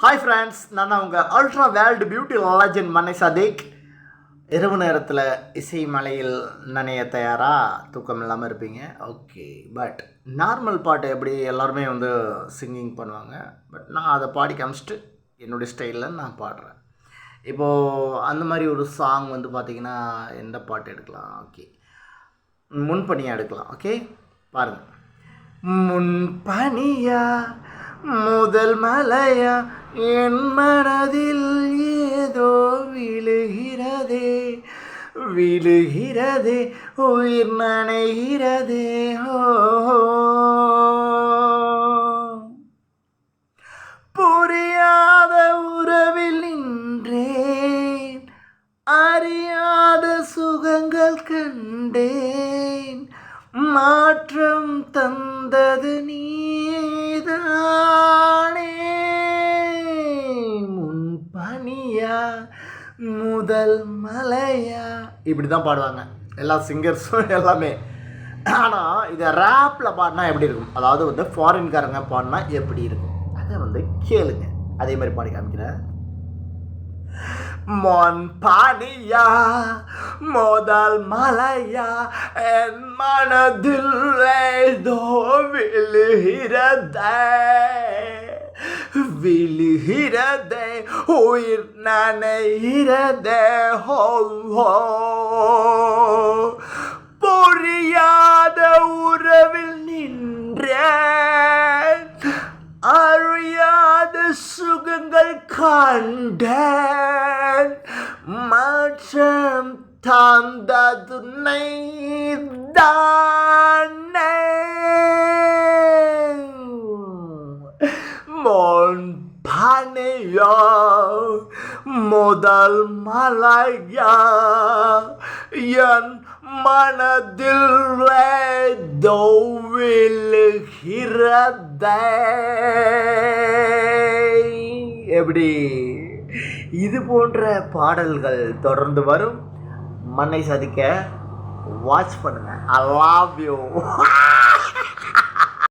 Hi friends நான் அவங்க உங்கள் அல்ட்ரா வேர்ல்டு பியூட்டி லெஜண்ட் மனை சதீக் இரவு நேரத்தில் இசை மலையில் நனைய தயாராக தூக்கம் இல்லாமல் இருப்பீங்க. ஓகே பட் நார்மல் பாட்டு எப்படி எல்லாருமே வந்து சிங்கிங் பண்ணுவாங்க? பட் நான் அதை பாடி காமிச்சிட்டு என்னுடைய ஸ்டைலில் நான் பாடுறேன். இப்போது அந்த மாதிரி ஒரு சாங் வந்து பார்த்திங்கன்னா எந்த பாட்டு எடுக்கலாம்? ஓகே முன்பணியாக எடுக்கலாம். ஓகே பாருங்கள் முன்பணியாக முதல் மலையா? என் மனதில் ஏதோ விழுகிறதே விழுகிறதே உயிர் நனைகிறதே ஓ புரியாத உறவில் நின்றேன் அறியாத சுகங்கள் கண்டேன் மாற்றம் தந்தது நீ. முன் பனியா முதல் மலையா? இப்படி தான் பாடுவாங்க. எல்லா சிங்கர்ஸும் எல்லாமே. ஆனால் இதை ரேப்பில் பாடினா எப்படி இருக்கும்? அதாவது வந்து ஃபாரின்காரங்க பாடினா எப்படி இருக்கும்? அதை வந்து கேளுங்க. அதே மாதிரி பாடி காமிக்கிறேன். மொன் பானியா முதல் மலையா என் மனதில் ஏதோ விழுகிறதே விழுகிறதே உயிர் நனைகிறதே ஹோ ஹோ புரியாத சுகங்கள் கண்ட மாற்றம் தந்தது நீதானே. மோன் பானையா முதல் மலையா என் மனதில் ஏதோ விழுகிறதே. மற்றபடி இது போன்ற பாடல்கள் தொடர்ந்து வரும். மண்ணை சதிக்க வாட்ச் பண்ணுங்க. I love you